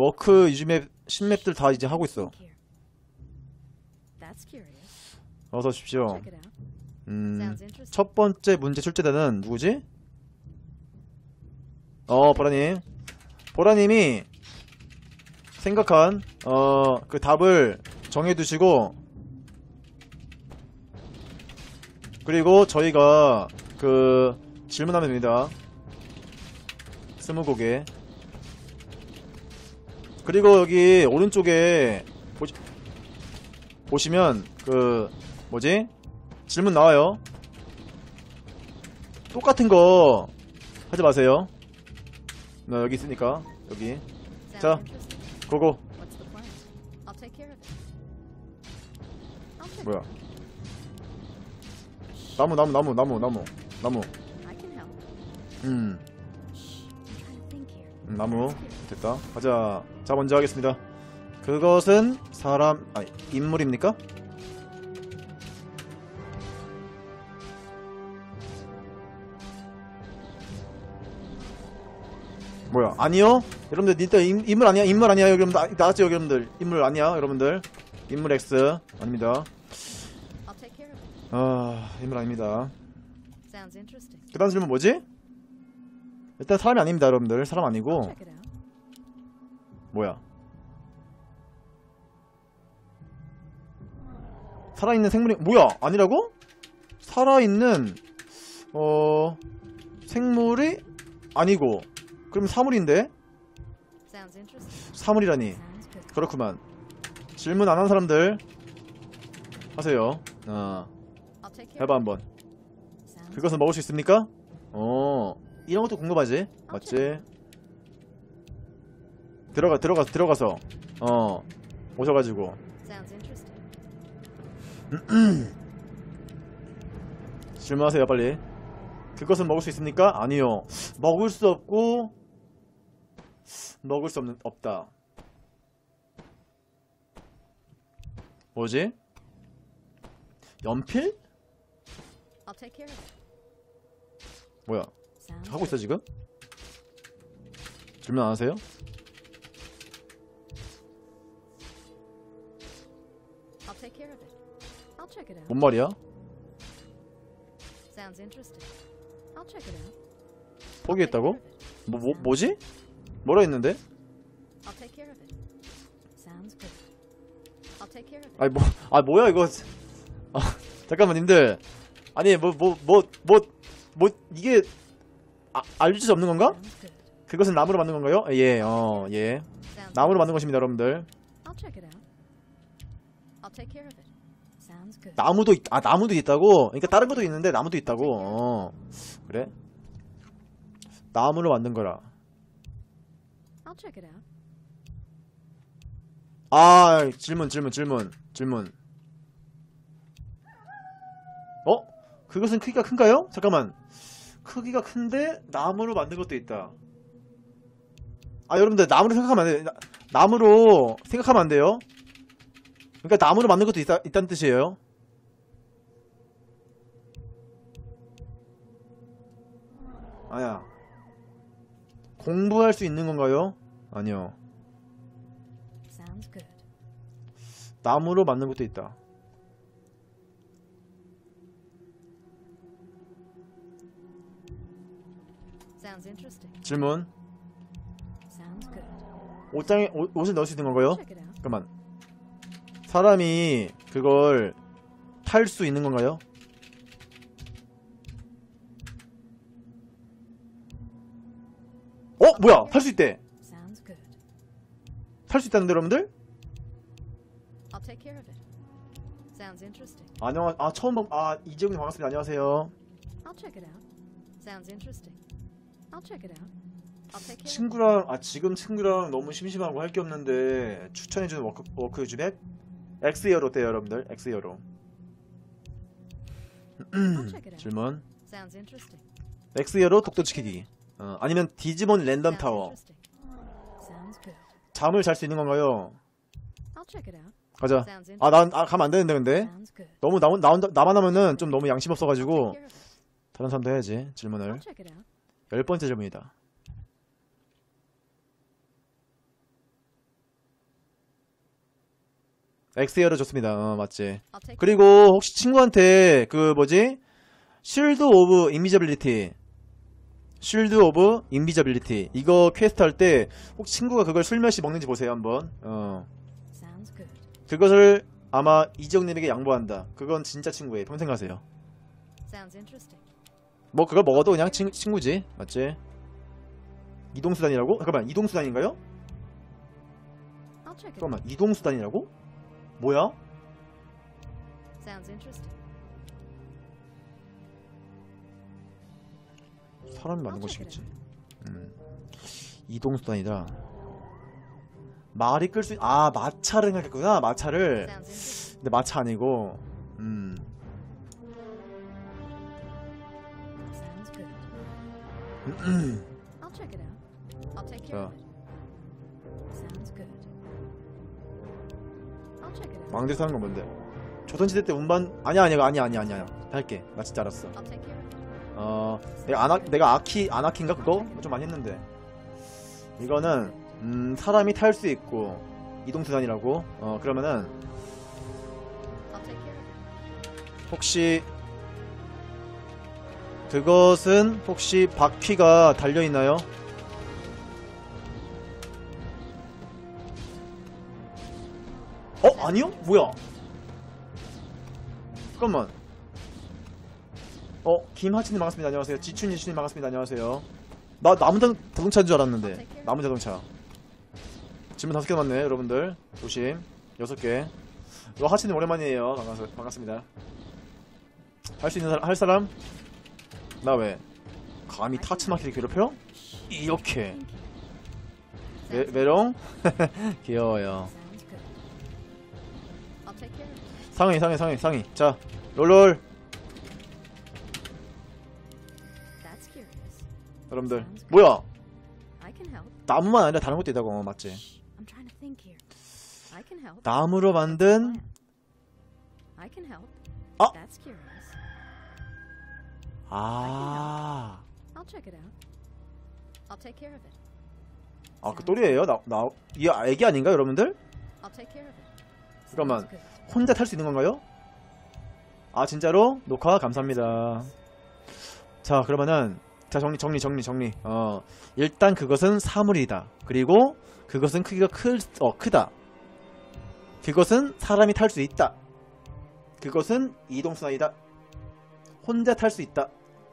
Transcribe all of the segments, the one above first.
워크 유즈맵 신맵들 다 이제 하고 있어. 어서 오십시오. 음. 첫 번째 문제 출제자는 누구지? 어, 보라님. 보라님이 생각한, 어, 그 답을 정해 두시고, 그리고 저희가 그 질문하면 됩니다. 스무고개. 그리고 여기 오른쪽에 보시, 보시면 그 뭐지? 질문 나와요. 똑같은 거 하지 마세요. 나 여기 있으니까 여기 자. 고고 뭐야? 나무 나무 나무 나무 나무 나무. 음 음, 나무. 됐다. 가자. 자 먼저 하겠습니다. 그것은 사람 아 인물입니까? 뭐야? 아니요? 여러분들 일단 인, 인물 아니야? 인물 아니야? 여러분들 아, 나왔죠 여러분들? 인물 아니야? 여러분들? 인물 X 아닙니다. 아 인물 아닙니다. 그 다음 질문 뭐지? 일단 사람이 아닙니다 여러분들. 사람 아니고 out. 뭐야? 살아있는 생물이 뭐야? 아니라고? 살아있는 어 생물이 아니고 그럼 사물인데. 사물이라니. 그렇구만 질문 안 한 사람들 하세요 어 해봐 한번 그것은 먹을 수 있습니까? 어 이런 것도 궁금하지 맞지? 들어가 들어가 들어가서 어 오셔가지고. 질문하세요 빨리 그것은 먹을 수 있습니까? 아니요 먹을 수 없고 먹을 수 없는 없다 뭐지? 연필? 뭐야 하고 있어. 지금? 질문 안 하세요? 뭔 말이야? 포기했다고? 뭐, 뭐 뭐지? 뭐라 했는데? 아니 뭐, 아 뭐야 이거 아, 잠깐만 님들 아니 뭐 뭐 뭐 뭐 뭐 이게 아, 알려줄 수 없는 건가? 그것은 나무로 만든 건가요? 예, 어, 예. 나무로. 만든 것입니다, 여러분들. 나무도 있, 아, 나무도 있다고? 그러니까 다른 것도 있는데 나무도 있다고. 어. 그래? 나무로 만든 거라. 아, 질문, 질문, 질문, 질문. 어? 그것은 크기가 큰가요? 잠깐만. 크기가 큰데 나무로 만든 것도 있다. 아, 여러분들 나무로 생각하면 안 돼요. 나- 나무로 생각하면 안 돼요. 그러니까 나무로 만든 것도 있다, 있다는 뜻이에요. 아야. 공부할 수 있는 건가요? 아니요. 나무로 만든 것도 있다. 질문. 옷장에 옷, 옷을 넣을 수 있는 건가요? 잠깐만. 사람이 그걸 탈 수 있는 건가요? 어? 뭐야? 탈 수 있대. 탈 수 있다는데 여러분들? I'll take care of it. Sounds interesting. 안녕. 아 처음 봐. 아 이재훈님 반갑습니다. 안녕하세요. I'll check it out. I'll take care. 친구랑 아 지금 친구랑 너무 심심하고 할 게 없는데 추천해주는 워크 워크 유즈맵 엑스이어로 어때요 여러분들? 엑스이어로 I'll check it out. 질문. Sounds interesting. 엑스이어로 독도 지키기. 어, 아니면 디지몬 랜덤 Sounds 타워. interesting. Sounds good. 잠을 잘 수 있는 건가요? I'll check it out. 가자. 아, 난, 아, 가면 안 되는데, 근데. Sounds good. 너무, 나, 나, 혼자- 나만 하면은 좀 너무 양심 없어가지고, take care of it. 다른 사람도 해야지, I'll 질문을. check it out. 열 번째 질문이다. 엑스에어를 줬습니다. 어, 맞지. 그리고 혹시 친구한테 그 뭐지? 쉴드 오브 인비저빌리티 쉴드 오브 인비저빌리티 이거 퀘스트 할 때 혹시 친구가 그걸 술 몇시 먹는지 보세요 한번 어. 그것을 아마 이지영님에게 양보한다 그건 진짜 친구예요 평생 가세요 뭐 그걸 먹어도 그냥 친, 친구지 맞지 이동수단이라고? 잠깐만 이동수단인가요? 잠깐만 이동수단이라고? 뭐야? 사람이 check 것이겠지 음. 이동수단이다 말이 끌 수, 아, 마차를 생각했구나, 마차를. 근데 마차 아니고, 음. I'll check it out. I'll take care 자, of it. Sounds good. I'll check it out. 왕대에서 하는 건 뭔데? 조선시대 때 운반, 아니야, 아니야, 아니야, 아니야, 아니야. 할게. 나 진짜 알았어. I'll take care of it. 어, 내가 아나, 내가 아키, 아나키인가 그거? 좀 많이 했는데. 이거는, 음, 사람이 탈 수 있고, 이동 수단이라고. 어, 그러면은, I'll take care of it. 혹시, 그것은 혹시 바퀴가 달려있나요? 어? 아니요? 뭐야? 잠깐만. 어, 김하치님 반갑습니다. 안녕하세요. 지춘이춘님 반갑습니다. 안녕하세요. 나 남은 자- 자동차인 줄 알았는데. 남은 자동차. 질문 다섯 개 남았네, 여러분들. 조심. 여섯 개. 너 하치님 오랜만이에요. 반갑, 반갑습니다. 할 수 있는 사람, 할 사람? 나 왜? 감히 타츠마키를 괴롭혀? 이렇게. 메, 메롱? 귀여워요. 상위, 상위, 상위, 상위. 자, 롤롤. 여러분들. 뭐야? 나무만 아니라 다른 것도 있다고, 어, 맞지? 나무로 만든. 아! 아. I'll check it out. I'll take care of it. 아, 그 또리예요 나, 나, 이 애기 아닌가, 여러분들? I'll take care of it. 잠깐만. Sounds good. 혼자 탈 수 있는 건가요? 아, 진짜로? 녹화 감사합니다. 자, 그러면은, 자, 정리, 정리, 정리, 정리. 어, 일단 그것은 사물이다. 그리고 그것은 크기가 클, 어, 크다. 그것은 사람이 탈 수 있다. 그것은 이동수단이다. 혼자 탈 수 있다.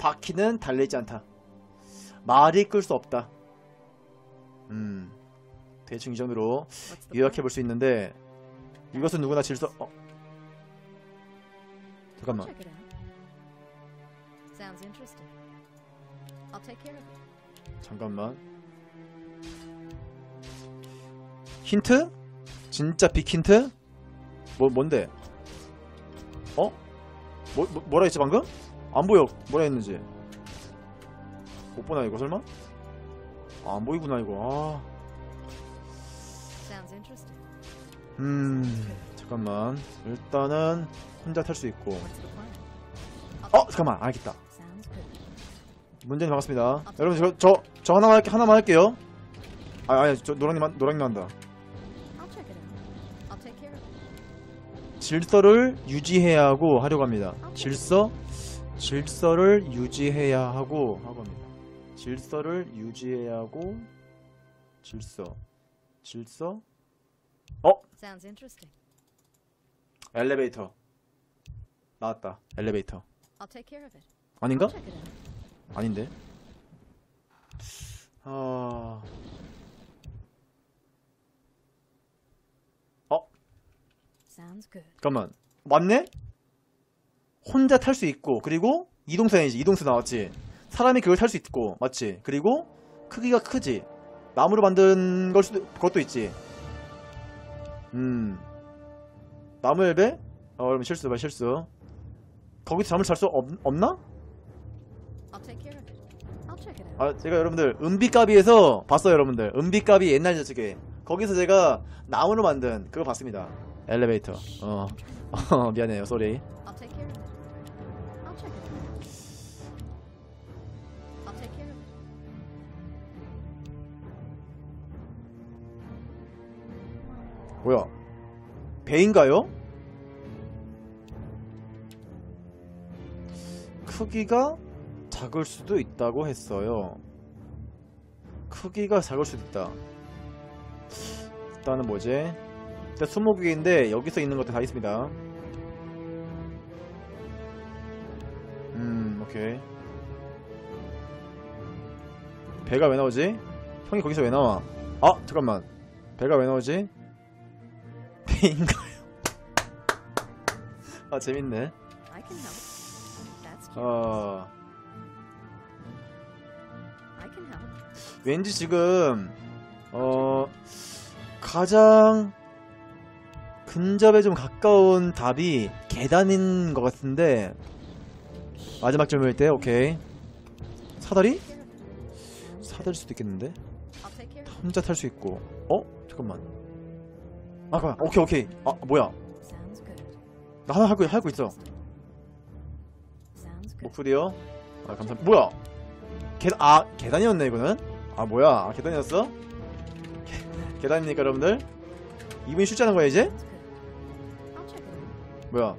바퀴는 달리지 않다. 말이 끌 수 없다. 음, 대충 이 the 요약해 볼 수 있는데, 이것은 누구나 질서, 어, 잠깐만. 잠깐만. 힌트? 진짜 빅 힌트? 뭐 뭔데? 어? 뭐, 뭐 뭐라 했지 방금? 안 보여. 뭐라 했는지. 못 보나 이거 설마? 아, 안 보이구나 이거. 아. 음. 잠깐만. 일단은 혼자 탈 수 있고. 어, 잠깐만. 알겠다. Sounds good. 문제님 반갑습니다. 여러분 저 저 저 하나만 할게 하나만 할게요. 아 아니 저 노랑님 한- 노랑님 한다. 질서를 유지해야 하고 하려고 합니다. 질서 질서를 유지해야 하고 합니다. 질서를 유지해야 하고 질서 질서 Sounds interesting. 엘리베이터 나왔다. 엘리베이터 I'll take care of it. 아닌가? 아닌데. 아 Sounds good. 잠깐만 맞네? 혼자 탈 수 있고 그리고 이동수단이지 이동수 나왔지. 사람이 그걸 탈 수 있고 맞지? 그리고 크기가 크지. 나무로 만든 걸 수도 그것도 있지. 음. 나무 엘베? 어 그러면 실수 봐 실수. 거기서 잠을 잘 수 없나? 아 제가 여러분들 은비까비에서 봤어요 여러분들. 은비까비 옛날 저쪽에. 거기서 제가 나무로 만든 그거 봤습니다. 엘리베이터. 어, 어 미안해요. 쏘리 뭐야 배인가요? 크기가 작을 수도 있다고 했어요. 크기가 작을 수도 있다. 일단은 뭐지? 일단 20개인데 여기서 있는 것들 다 있습니다. 음, 오케이. 배가 왜 나오지? 형이 거기서 왜 나와? 아, 잠깐만. 배가 왜 나오지? 배인가요? 아, 재밌네. 어. 왠지 지금, 어, 가장 근접에 좀 가까운 답이 계단인 것 같은데, 마지막 점일 때, 오케이. 사다리? 사다릴 수도 있겠는데? 혼자 탈 수 있고. 어? 잠깐만. 아, 잠깐만. 오케이, 오케이. 아, 뭐야. 나 하나 하고, 하고 있어. 목소리요? 아, 감사합니다. 뭐야? 계단, 아, 계단이었네, 이거는? 아, 뭐야? 아, 계단이었어? 계, 계단이니까, 여러분들. 이분이 출제하는 거야, 이제? 뭐야?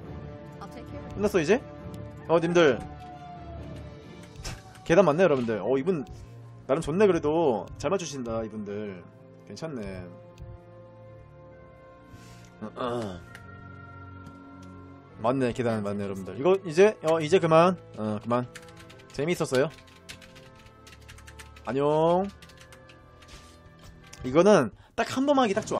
끝났어, 이제? 어, 님들. 계단 맞네, 여러분들. 어, 이분, 나름 좋네, 그래도. 잘 맞추신다, 이분들. 괜찮네. 어, 어. 맞네, 계단 맞네, 여러분들. 이거, 이제, 어, 이제 그만. 어, 그만. 재미있었어요. 안녕. 이거는 딱 한 번만 하기 딱 좋아.